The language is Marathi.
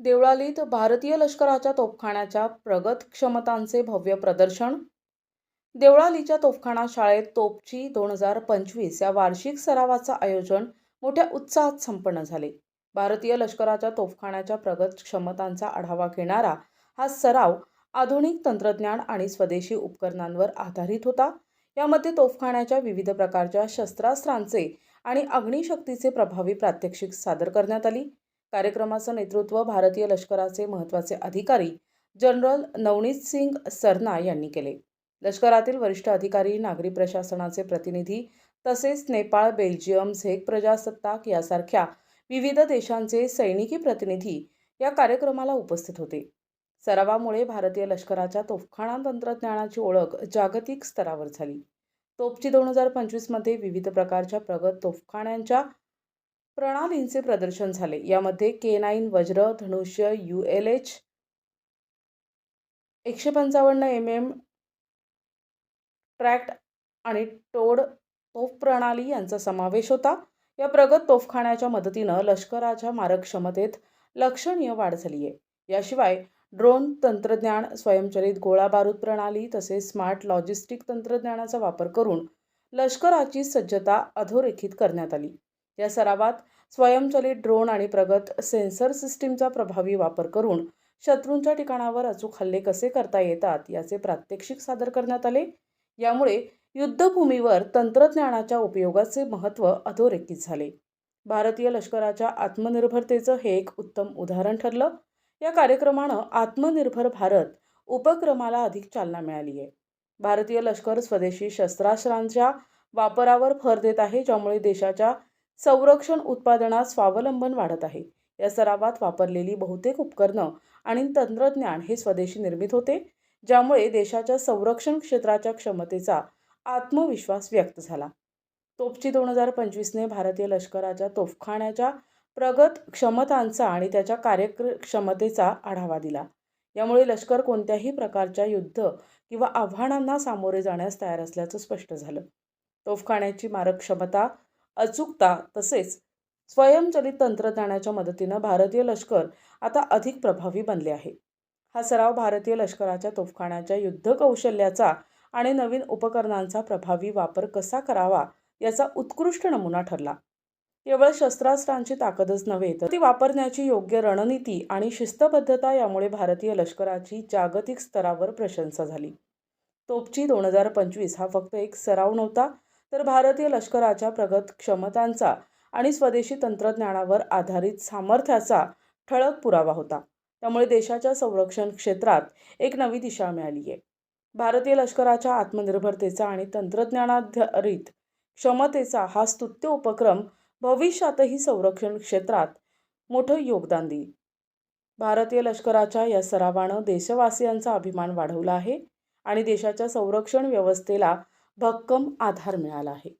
देवळालीत भारतीय लष्कराच्या तोफखान्याच्या प्रगत क्षमतांचे भव्य प्रदर्शन. देवळालीच्या तोफखाना शाळेत तोपची दोन हजार पंचवीस या वार्षिक सरावाचं आयोजन मोठ्या उत्साहात संपन्न झाले. भारतीय लष्कराच्या तोफखान्याच्या प्रगत क्षमतांचा आढावा घेणारा हा सराव आधुनिक तंत्रज्ञान आणि स्वदेशी उपकरणांवर आधारित होता. यामध्ये तोफखान्याच्या विविध प्रकारच्या शस्त्रास्त्रांचे आणि अग्निशक्तीचे प्रभावी प्रात्यक्षिक सादर करण्यात आली. कार्यक्रमाचं नेतृत्व भारतीय लष्कराचे महत्त्वाचे अधिकारी जनरल नवनीत सिंग सरना यांनी केले. लष्करातील वरिष्ठ अधिकारी नागरी प्रशासनाचे प्रतिनिधी तसेच नेपाळ बेल्जियम झेक प्रजासत्ताक यासारख्या विविध देशांचे सैनिकी प्रतिनिधी या कार्यक्रमाला उपस्थित होते. सरावामुळे भारतीय लष्कराच्या तोफखाना तंत्रज्ञानाची ओळख जागतिक स्तरावर झाली. तोपची दोन हजार पंचवीसमध्ये विविध प्रकारच्या प्रगत तोफखान्यांच्या प्रणालींचे प्रदर्शन झाले. यामध्ये के नाईन वज्र धनुष्य यू एल एच एकशे पंचावन्न एम एम ट्रॅक्ट आणि टोड तोफ प्रणाली यांचा समावेश होता. या प्रगत तोफखान्याच्या मदतीनं लष्कराच्या मारक क्षमतेत लक्षणीय वाढ झाली आहे. याशिवाय ड्रोन तंत्रज्ञान स्वयंचलित गोळा बारूद प्रणाली तसेच स्मार्ट लॉजिस्टिक तंत्रज्ञानाचा वापर करून लष्कराची सज्जता अधोरेखित करण्यात आली. या सरावात स्वयंचलित ड्रोन आणि प्रगत सेन्सर सिस्टीमचा प्रभावी वापर करून शत्रूंच्या ठिकाणावर अचूक हल्ले कसे करता येतात याचे प्रात्यक्षिक सादर करण्यात आले. यामुळे युद्धभूमीवर तंत्रज्ञानाच्या उपयोगाचे महत्त्व अधोरेखित झाले. भारतीय लष्कराच्या आत्मनिर्भरतेचं हे एक उत्तम उदाहरण ठरलं. या कार्यक्रमानं आत्मनिर्भर भारत उपक्रमाला अधिक चालना मिळाली आहे. भारतीय लष्कर स्वदेशी शस्त्रास्त्रांच्या वापरावर भर देत आहे ज्यामुळे देशाच्या संरक्षण उत्पादनात स्वावलंबन वाढत आहे. या सरावात वापरलेली बहुतेक उपकरणं आणि तंत्रज्ञान हे स्वदेशी निर्मित होते ज्यामुळे देशाच्या संरक्षण क्षेत्राच्या क्षमतेचा आत्मविश्वास व्यक्त झाला. तोपची दोन हजार पंचवीसने भारतीय लष्कराच्या तोफखान्याच्या प्रगत क्षमतांचा आणि त्याच्या कार्यक्षमतेचा आढावा दिला. यामुळे लष्कर कोणत्याही प्रकारच्या युद्ध किंवा आव्हानांना सामोरे जाण्यास तयार असल्याचं स्पष्ट झालं. तोफखान्याची मारक क्षमता अचूकता तसेच स्वयंचलित तंत्रज्ञानाच्या मदतीनं भारतीय लष्कर आता अधिक प्रभावी बनले आहे. हा सराव भारतीय लष्कराच्या तोफखान्याच्या युद्ध कौशल्याचा आणि नवीन उपकरणांचा प्रभावी वापर कसा करावा याचा उत्कृष्ट नमुना ठरला. केवळ शस्त्रास्त्रांची ताकदच नव्हे तर ती वापरण्याची योग्य रणनीती आणि शिस्तबद्धता यामुळे भारतीय लष्कराची जागतिक स्तरावर प्रशंसा झाली. तोपची दोन हजार पंचवीस हा फक्त एक सराव नव्हता तर भारतीय लष्कराच्या प्रगत क्षमतांचा आणि स्वदेशी तंत्रज्ञानावर आधारित सामर्थ्याचा ठळक पुरावा होता. त्यामुळे देशाच्या संरक्षण क्षेत्रात एक नवी दिशा मिळाली आहे. भारतीय लष्कराच्या आत्मनिर्भरतेचा आणि तंत्रज्ञानाधारित क्षमतेचा हा स्तुत्य उपक्रम भविष्यातही संरक्षण क्षेत्रात मोठं योगदान देईल. भारतीय लष्कराच्या या सरावानं देशवासियांचा अभिमान वाढवला आहे आणि देशाच्या संरक्षण व्यवस्थेला भक्कम आधार मिळाला आहे.